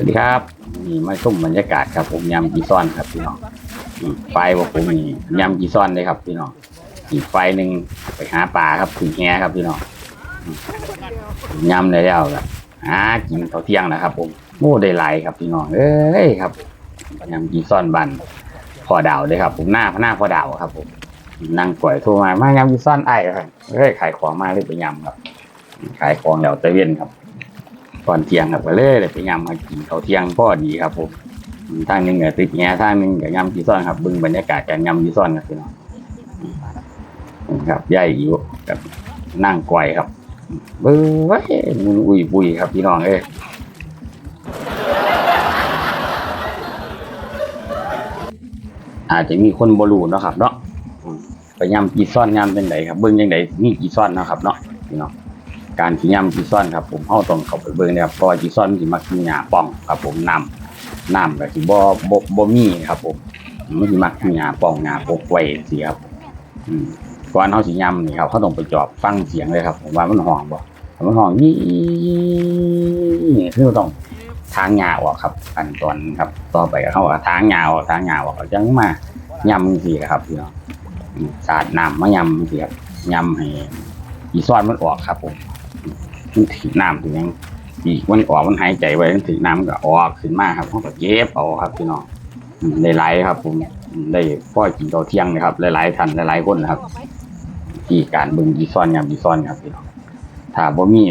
วัสดีครับนี่มาชมบรรยากาศครับ ผมยำกีซ้อนครับพี่น้องไฟว่าผมนี่ยำกีซ้อนเลยครับพี่น้องอีกไฟหนึ่งไปหาปลาครับถึงแหครับพี่น้องยำเลยแล้วครับหากินเขาเที่ยงนะครับ ผมโอ้ได้ไหลครับพี่น้องเอ้ยครับยำกีซ้อนบันพ่อดาวเลยครับ ผมหน้าหน้าพ่อดาวครับ ผมนั่งก่อยโทรมามายำกีซ้อนไอ้ครับเฮ้ยขายของมาเลยไปยำครับ ขายของแล้วตะเวนครับ ตอนเที่ยงครับก็เลยได้ไปยำมากินข้าวเที่ยงพอดีครับผมทางหนึงก็ติดแง่ทางหนึงก็ยำจีซ่อนครับเบึงบรรยากาศการยำจีซ่อนครับพี่น้องครับย่ายอยู่กับนั่งกวยครับเบิ้งไว้มุนอุ้ยปุยครับพี่น้องเอ้ยอาจจะมีคนบรูเนาะครับ เนาะอืมไปยำจีซ่อนยำเป็นไงครับเบิ้งยังไงมีจีซ่อนเนาะครับเนาะพี่น้อง การที่ย่ำจีซ่อนครับผมเฮาต้องเข้าไปเบิ่งนะครับเพราะว่าจีซ่อนมันสิมักมีหญ้าป้องครับผมน้ำน้ำก็สิบ่บ่บ่มีครับผมมันสิมักมีหญ้าป้องหญ้าปกไว้สิครับอืมก่อนเฮาสิย่ำนี่ครับเฮาต้องไปจอบฟังเสียงเลยครับ ผมว่ามันห้องบ่ถ้ามันห้องนี่คือต้องทางหญ้าออกครับขั้นตอนครับ ต่อไปเฮาก็ทางหญ้าออกทางหญ้าออกก็จังมาย่ำจังซี่ครับพี่น้องสาดน้ำมาย่ำจังซี่ครับย่ำให้อีซ่อนมันออกครับผม มันถือน้ำถึงยังปีกมันออกมันหายใจไว้มันถือน้ำมันก็ออกขึ้นมาครับเขาก็เย็บเอาครับพี่น้องได้หลายครับ ผมได้พ่อกินข้าวเที่ยงนะครับหลายๆท่านหลายๆคนนะครับที่การเบิ่งดีซ่อนยำดีซ่อนครับพี่น้องถ้าบ่มี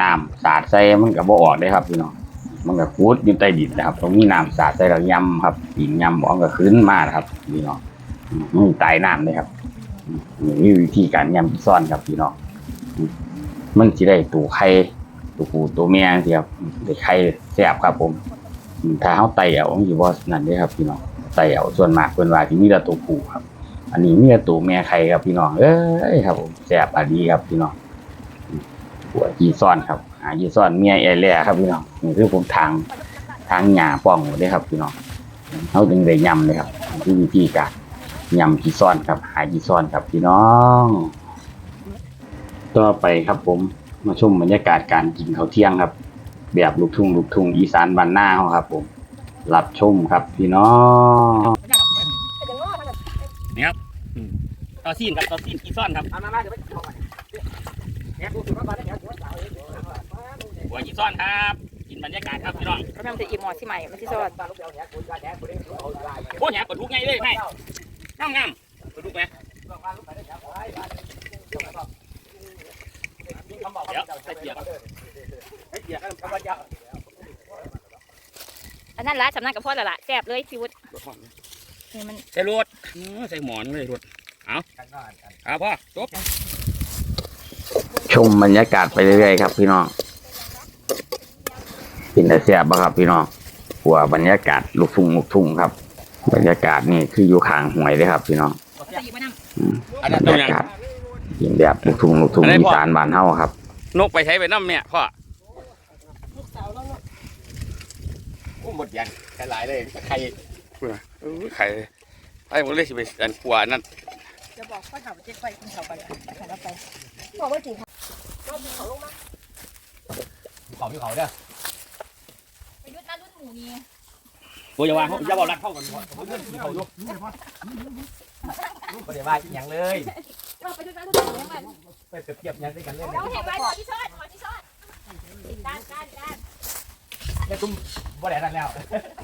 น้ำสาดใส่มันก็บ่ออกได้ครับพี่น้องมันก็ฟูดอยู่ใต้ดินนะครับต้องมีน้ำสาดใส่แล้วยำครับปีนยำออกก็ขึ้นมาครับพี่น้องมันตายน้ำเลยครับนี่วิธีการยำดีซ่อนครับพี่น้อง มันสิได้ตัวไข่ตัวผู้ตัวเมียจังซี่ครับได้ไข่แซบครับผมถ้าเฮาไต่เอามันสิบ่นั่นเด้ครับพี่น้องไต่เอาส่วนมากเพิ่นว่าสิมีแต่ตัวผู้ครับ อันนี้มีแต่ตัวแม่ไข่ครับพี่น้องเอ้ยครับผมแซบอะดีครับพี่น้องหัวจีซ่อนครับหาจีซ่อนเมียแอแล่ครับพี่น้องนี่คือผมทางทางหญ้าป้องหมดเลยครับพี่น้องเฮาจึงได้ยำเลยครับนี่คือวิธีการยำจีซ่อนครับ หาจีซ่อนครับพี่น้อง ต่อไปครับผมมาชมบรรยากาศการกินข้าวเที่ยงครับ แบบลูกทุ่งลูกทุ่งอีสานบ้านหน้าเราครับ ผมรับชมครับพี่น้องนี่ครับอืมต่อซีนครับต่อซีนอีซ่อนครับหัวอีซ่อนครับกินบรรยากาศครับพี่น้องก็ทำแต่อีหมอที่ใหม่มันที่สอดโอ้ยหยาปลาดุกไงเลยไม่งามงามปลาดุกไหม เดี๋ยวใส่เกียร์ก่อนอันนั้นละสำนักกับพ่อและละแซ่บเลยพี่วุฒินี่มันใส่รวดอื้อใส่หมอนเลยรวดเอาเอาพ่อจบชมบรรยากาศไปเรื่อยๆครับพี่น้องเป็นแต่แซ่บบ่ครับพี่น้องหัวบรรยากาศลูกทุ่งลูกทุ่งครับ บรรยากาศนี่คืออยู่ข้างหวยเลยครับพี่น้อง อันนั้นบตัรรยัง ยากาศกินแบบลูกทุ่งลูกทุ่งอีสานบ้านเฮาครับ นกไปใช้ไปน้ำเนี่ยพ่อหมดยังแค่หลายเลยใครเออไข่ไอ้ผมเลยสิไปอันกลัวนั่นจะบอกพ่อถามเจ๊ไปคุณเขาไปเขาไปบอกว่าจริงค่ะเขาพี่เขาเด้อประยุทธ์น่ารุ่นหมูนี่ตัวอย่าวางเขาอย่าบอกรักเข้ากันพ่อเขาลุกไม่ได้ว่าอย่างเลยเราประยุทธ์น่ารุ่นหมูมัน ไปเปรียบเทียบอย่างด้วยกันเลยเราเห็นไว้หมอที่ชอดหมอที่ชอดด้านด้านด้านแค่ตุ้มบ่ได้นั่นแล้ว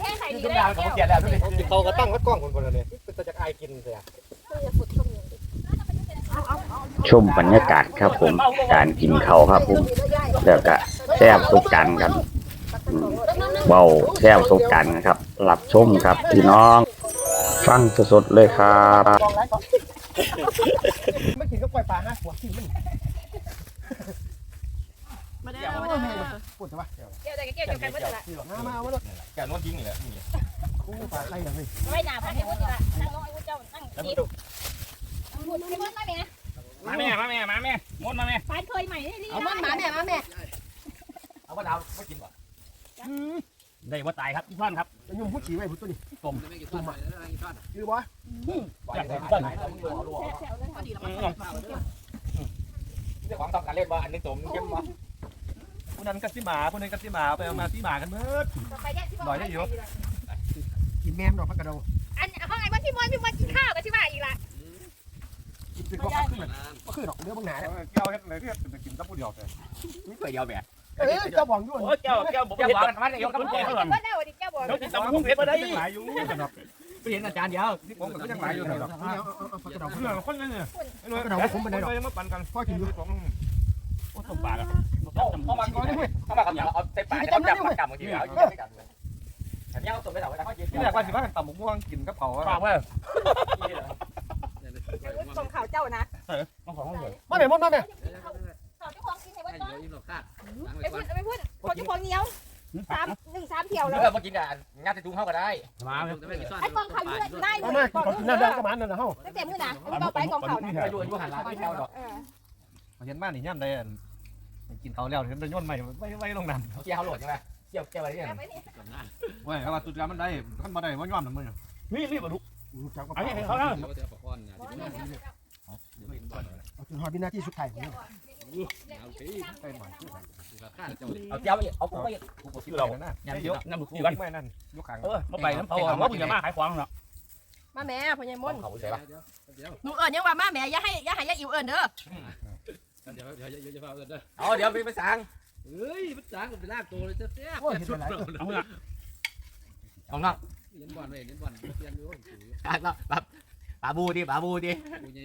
แค่ใส่ดีตุ้มได้ดาวเขาแก้วเกลียดแล้วทุกทีเขาก็ตั้งวัดกล้องคนคนเลยเป็นตัวจากไอกินเลยชมบรรยากาศครับผม การกินเขาวครับผม แล้วก็แซ่บสุกกันครับอืมเบาแซ่บสุกกันครับรับชมครับพี่น้อง ฟังสดๆเลยครับไม่กินก็ปล่อยปลาห้าหัวกินมันมาได้ปวดใช่ปะแก้วแต่แก้วเดียวกันว่าจะละมามามาแกนวดยิงเลยคู่ปลาใครอย่างนี้ไม่หนาพันให้วุฒิละนั่งลงไอ้วุฒิเจ้านั่งแล้วดีมันดูวุฒิให้วุฒิมาแม่มาแม่มาแม่มาแม่มดมาแม่ปานเคยใหม่ได้ดีเอามันมาแม่มาแม่เอาว่าดาวไม่กินป่ะ ได้ว่าตายครับอีซ่อนครับจะยุ่งผู้ขี่ไว้ผู้ตัวนี้ต้มต้มอะคือวะจับต้ต้นนเรื่องของต้องการเล่นว่าอันนี้ต้มเข้มวะคนนั้นกัดสิหมาคนนี้กัดสิหมาไปเอามาสิหมากันเบิดต่อไปเนี่ยที่บอกหน่อยได้อยู่กินแม่มดอกพักกระโดดอันห้องไอ้บ้านพี่มอนพี่มอนกินข้าวกับที่บ้านอีกละกินเป็นก็ขึ้นก็ขึ้นดอกเนื้อบางหนาแก้วเฮ็ดอะไรที่จะกินกับผู้เดียวแต่มีตัวเดียวแบบ เออเจ้าบอกอยู่โอ้ยแก้วแก้วผมแก้วเห็นหวานมันยยกกกำกำแพแพงงก่อนก็แล้วดิแกบอกยกตำพุ่งเพชรมาได้หลายอยู่กันดอกไปเห็นอาจารย์เดียวที่ผมก็ยังหลายอยู่กันดอกเอาเอาเอาพักกระโดดเรื่องคนนั้นเนี่ยยังมาปั่นกันพ่อกินอยู่ของโอ้ต้มปลาแล้วเข้ามาก่อนเข้ามากับอย่างเอาใส่ปากจับจับจับเมื่อกี้เอาจับไม่จับเลยอันนี้เอาตัวไม่จับไว้แล้วเขาเย็นที่แรกว่าสิว่ากันตำหมกม่วงกินกับเขาปากว่าส่งข่าวเจ้านะต้องของเขาเลยมาแม่มดมาแม่ข่าวเจ้าของ กินให้วันต้นไปพูดไปพูดคนเจ้าของเหนียวสามหนึ่งสามเที่ยวแล้วเออมากินอะงานจะจุงเข้าก็ได้มาไอ้กองข่าวยืดได้มามากินน้ำแดงกระมันนั่นนะเฮาตั้งแต่มื้อนะต่อไปกองข่าวนะไปดูอายุหันหลังไม่เท่าดอกเออเห็นบ้านนี่ย่ำได้กินเขาแล้วเห็นจะย่นใหม่ไว้ไว้ลงน้ำเกี่ยวโหลดใช่ไหมเกี่ยวเกี่ยวอะไรเนี่ยไปนี่เว้ยว่าตุดยามันได้ขั้นมาได้ว่าย่อมน้ำมือมีมีปลาดุกเจ้าก็อันนี้เขาแล้วจนหอดวินาทีสุดท้ายเอาเจ้าเอาผมไปกูก็คิดเรานะน้ำเยยอะกน้ำดุกกูดีกันไม่นั่นยกขังเออมาไปน้ำเขาว่าคุณจะมาขายของเนาะมาแม่พ่อใหญ่มนเขาใช่ปะหนูเอิญยังว่ามาแม่อย่าให้อย่าให้ยาอิ๋วเอิญเด้อเอาเดี๋ยวไปไปสั่งเฮ้ยมันจางกับไปลากตัวเลยจะแซ่บโอ้ยเห็นอะไรเอาละเอาละเล่นบอลเลยเล่นบอลเปลี่ยนอยู่เอาละแบบปลาบูดิปลาบูดิ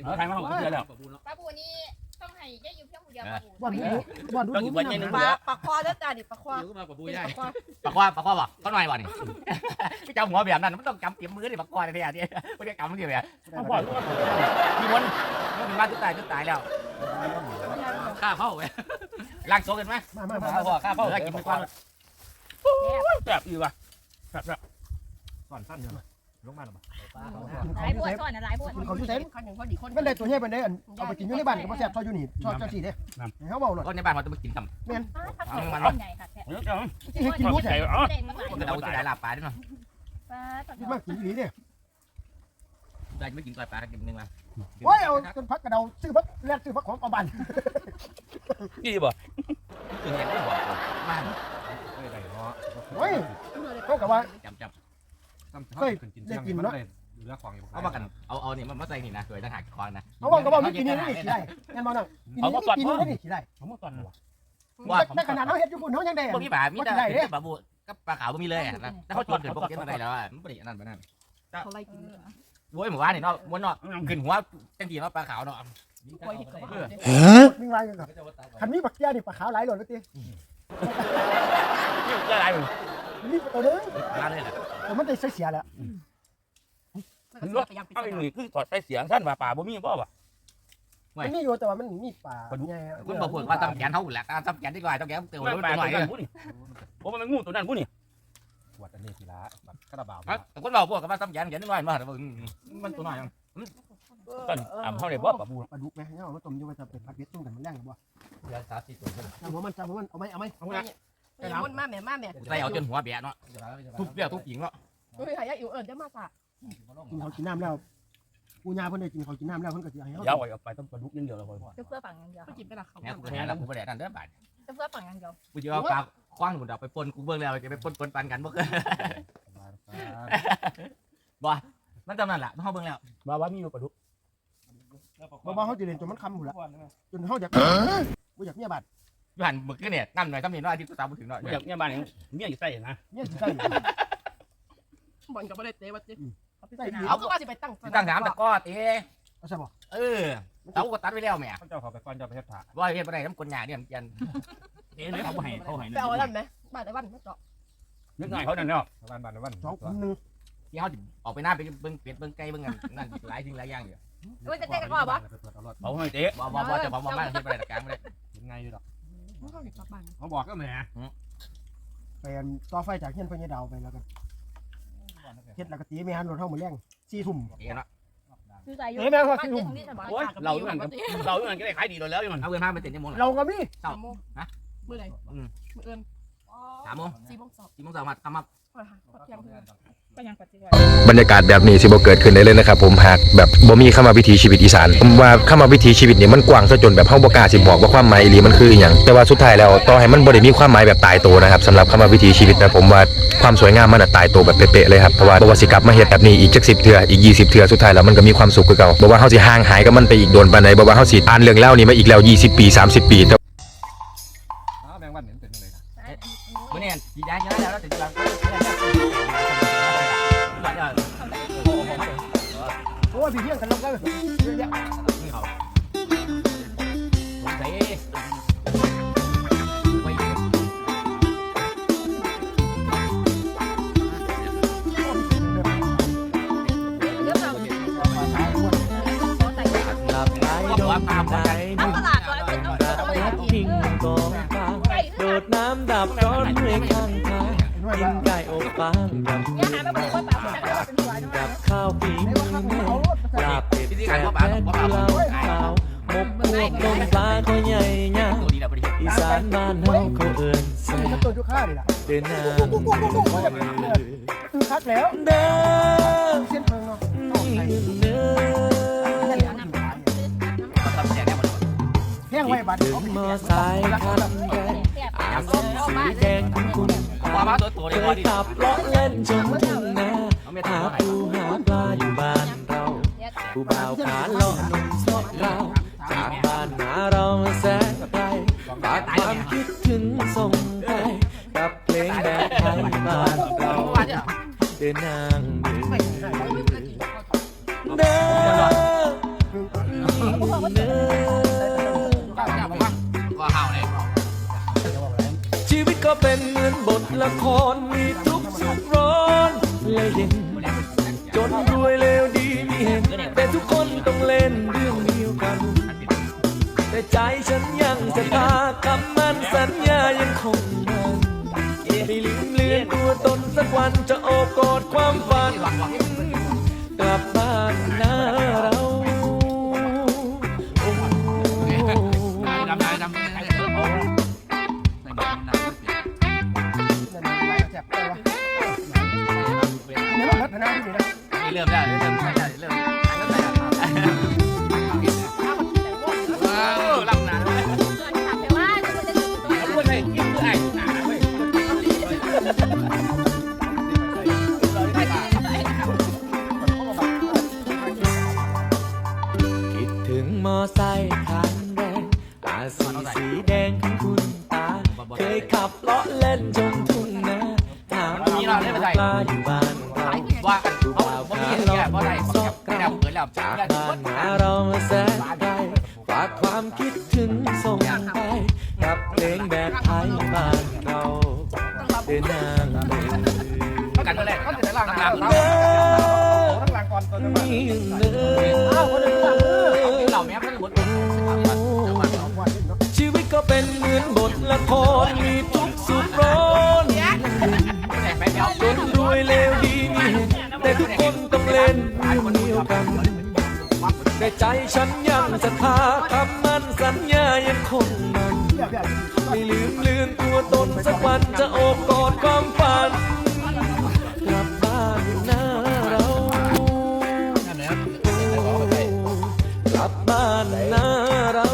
เอาใครมาเอาเพื่อนแล้วปะปูเนาะปลาบูนี่ ต้องให้ยาอิ๋วเพียงผู้เดียวปลาบูบ่อนดูบ่อนดูต้องกินวันยังนึงปเดีลายวปลาคอเด้อจ้าดิปลาคอเดี๋ยวก็มาปะปูใหญ่ปลาคอปลาควาปลาควาบอกเขาหน่อยบ่นี่พี่เจ้าหัวแบบนั้นมันต้องจำเตรียมมือดิปลาควาเนี่ยเนี่ยไม่ได้จำมันเดียวเนี่ยมีวนมันมาทุกตายทุกตายแล้วข้าเข้าไปล้างโซ่กันไหมมามาข้ามาพ่อข้าพ่อกินไปก่อนแบบอีว่ะแบบแบบก่อนสั้นเนาะ ลงมาหน่อยหลายบวชก่อนนะหลายบวชเขาอยู่เซนคนหนึ่งคนอีกคนมันได้ตัวใหญ่ไปไหนเอาไปกินอยู่ในบ้านก็บ่แซ่บซอยอยู่นี่ซอยจังซี่เด้เขาเว้าหน่อยก็ในบ้านมันต้องกินกับมันใหญ่ค่ะแท้เนื้อจังที่ให้กินรู้แท้อ๋อเด่นมันใหญ่ก็เราจะได้ลาบปลาด้วยเนาะปลาตอนที่มากินอีหลีเด้ได้ไม่กินก่อยปลากินนึงมาโอ้ยเอาจนพักกระเดาซื้อพักแลกซื้อพักของเอาบ้านนี่บ่กินยังไม่บอกมาเฮ้ยไรเนาะโอ้ยเขาก็ว่า จำจำกินเที่ยงมันได้เหลือของอยู่เอามากัน เอาเอาเนี่ยมาใส่นี่นะเคยทหารคอนนะเขาบอกก็บอกมีกินนี่นี่ขี้ได้งั้นบ่นั่งกินนี่กินนี่นี่ขี้ได้ผมมาก่อนแต่ขนาดเราเฮ็ดอยู่พุ่นเฮายังได้พวกนี้ป่ามีแต่ปลาบูกับปลาขาวมีเลยอะแล้วเขาชวนถึงพวกเก็ตมาได้แล้วอะมันเป็นอย่างนั้นไปนั่นเขาไล่กินโว้ยหมู่บ้านนี่เนาะม้วนเนาะขึ้นหัวจังทีเนาะปลาขาวเนาะกล้วยเห็ดกับมีวายกันครับคันมีบักแก้นี่ปลาขาวหลายหล่นแล้วตินี่จะอะไรมึงมีตัวนึงมาเลยแหละ แต่มันได้เสียแล้วรถเอาอีหนุ่ยคือถอดใส่เสียงท่านว่าป่าบ่มีบ่วะมันมีอยู่แต่ว่ามันมีปลาไงคุณบอกว่าตำแขนเขาแหละตำแขนดีกว่าตำแขนเตียวปลาตัวหน่อยตัวนั้นผู้นี่ผมมันงูตัวนั้นผู้นี่ขวดอันนี้ทีละแบบกระบาแต่คนบอกพวกกับว่าตำแขนแขนน้อยมามันตัวน้อยต้นอ่ำเท่าไหร่บ่ปลาบูปลาดุกไหมเนี่ยเอามาต้มอยู่ไว้จะเป็นผัดเผ็ดตุ้งกันมันแรงบ่เดือนสามสี่ตัวเอาหัวมันเอาหัวมันเอาไหมเอาไหมเอาละม นมาแม่มาแม่ใส่เอาจนหัวแบะเนาะทุบเบี้ยทุบหญิงเนาะเฮ้ยหายาอิ๋วเอิญจะมาสะกินเขากินน้ำแล้วกูยาเพิ่นได้กินเขากินน้ำแล้วเพิ่นก็สิให้เฮาเดี๋ยวเอาไปต้องปลาดุกอย่างเดียวเลยพ่อจะเพื่อฝั่งอย่างเดียวกินไปละเขาแม่กูแม่แล้วกูไปแดดนั่นเด้อบาดจะเพื่อฝั่งอย่างเดียวกูจะเอาปลาคว้างหมดเอาไปปนกูเบิ่งแล้วจะไปปนปนปันกันบ่เคยมันจำนั่นแหละเฮาเบิ่งแล้วว่าว่ามีอยู่ปลาดุกบ่บ่เฮาสิเล่นจนมันคำพุ่นละจนเฮาอยากบ่อยากเมียบาด อยู่หันมึกเนี่ยนั่นหน่อยทำนี่น้อยที่กูตามบ่ถึงหน่อยอยากเนี่ยบ้านนี้เมียอยู่ใส่นะเมียสิใส่บอลกับประเด็นเตะวัดจิใส่ดีเขาก็ว่าจะไปตั้งตั้งถามตะก้อเต้เอาซะบ่เออเต้าก็ตัดไว้แล้วแม่เขาเจ้าเขาไปฟันเจ้าไปเฮ็ดถ่าว่าเฮ็ดบ่ได้น้ำกลหญ้าเนี่ยยันเอ๊ะเขาให้เขาให้ไปเอาอะไรไหมบ้านไหนบ้านไม่เจาะนึกหน่อยเขานั่นเนาะบ้านบ้านบ้านสองคนนึงที่เฮาออกไปหน้าไปเบิ่งเป็ดเบิ่งไก่เบิ่งนั่นหลายสิ่งหลายอย่างอยู่เฮ้ยจะเตะกันก่อนปะเขาให้เตะบ่บ่บ่จะบ่บ่มาเฮ็ดบ่ได้ตะการบ่ได้เห็นไงอยู่ดอก เขาอยู่กับบ้านเขาบอกก็แหมไปต่อไฟจากเฮียนเพิ่นยายดาวไปแล้วกันเฮ็ดแล้วก็ตีแม่หันรถเฮามื้อแรง4ทุ่มเอ๋เนาะคือใจอยู่เอ้แม่ว่าสิทุ่มโอ้ยเราอยู่นั่นเราอยู่นั่นก็ได้ขายดีแล้วอยู่มันเอาเงินมาไปเต็มจังหมดเราก็มีมือไหนมือเอิญเสามโมงสี่โมงสองสี่โมงสองมาทำมาเที่ยงคืนก็ยังปฏิบัติบรรยากาศแบบนี้สิบ่เกิดขึ้นได้เลยนะครับผมหากแบบบ่มีเข้ามาวิถีชีวิตอีสานผมว่าเข้ามาวิถีชีวิตนี่มันกว้างซะจนแบบเฮาบ่กล้าสิบอกว่าความหมายอีหลีมันคืออหยังแต่ว่าสุดท้ายแล้วต่อให้มันบ่ได้มีความหมายแบบตายตัวนะครับสำหรับเข้ามาวิถีชีวิตนะผมว่าความสวยงามมันน่ะตายตัวแบบเป๊ะๆเลยครับเพราะว่าบ่ว่าสิกลับมาเฮ็ดแบบนี้อีกจัก10เทื่ออีก 20เทื่อสุดท้ายแล้วมันก็มีความสุขคือเก่าบ่ว่าเฮาสิห่างหายกับมันไปอีกโดนปานใดบ่ว่าเฮาสิอ่านเรื่องเล่าวนี้มาอีกแล้ว 20 ปี 30 ปีแต่ เมื่อเนี่ย ม่าเป็ดแซ่บแม่กุเลาขาวหมกพวกต้มปลาก็ใหญ่ยาวตัวนี้เราไปดิอีสานบ้านเฮาเขาเอิ้นแซ่มันบตัวจุค่าดิล่ะเดินน้คือคักแล้วเด้อเส้นเพิงเนาะเด้อเราทำแจกได้หมดแห้งไว้บัดถึงมอสายคันแดงอาสีสีแดงของคุณเคยขับเลาะเล่นจนถึงนาหาปูหาปลาอยู่บ้าน ผู้บ่าวขาเลาะหนุ่มโซะเราจากบ้านหาเรามาแสนไกลฝากความคิดถึงส่งไปกับเพลงแบบไทยบ้านเราเดินนางเดินเดินเดินก็เห่าเลยชีวิตก็เป็นเหมือนบทละครมีทุกสุขร้อนและเย็นจนรวยเร็วดีมีเห็น แต่ทุกคนต้องเล่นเรื่องเดียวกัน แต่ใจฉันยังจะพาคำมันสัญญายังคงมันไม่ลืมเลือนตัวตนสักวันจะโอบกอดความฝัน กันเลยเขาจะได้ล่างน้ำเดินทั้งหลังก่อนตัวนึงนี่เดินเราแม้ไม่หมดชีวิตก็เป็นเหมือนบทละครมีทุกสุขร้อนจนรวยเลวดีมีเห็นแต่ทุกคนต้องเล่นเรื่องเดียวกันแต่ใจฉันยังศรัทธาคำมั่นสัญญายังคง ไม่ลืมเลือนตัวตนสักวันจะโอบกอดความฝันกลับบ้านหน้าเรากลับบ้านหน้าเรา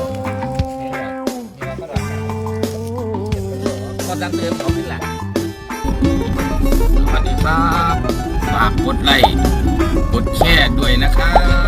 ก็ดังเดิมเขาขึ้นแหละสวัสดีครับฝากกดไลค์กดแชร์ด้วยนะครับ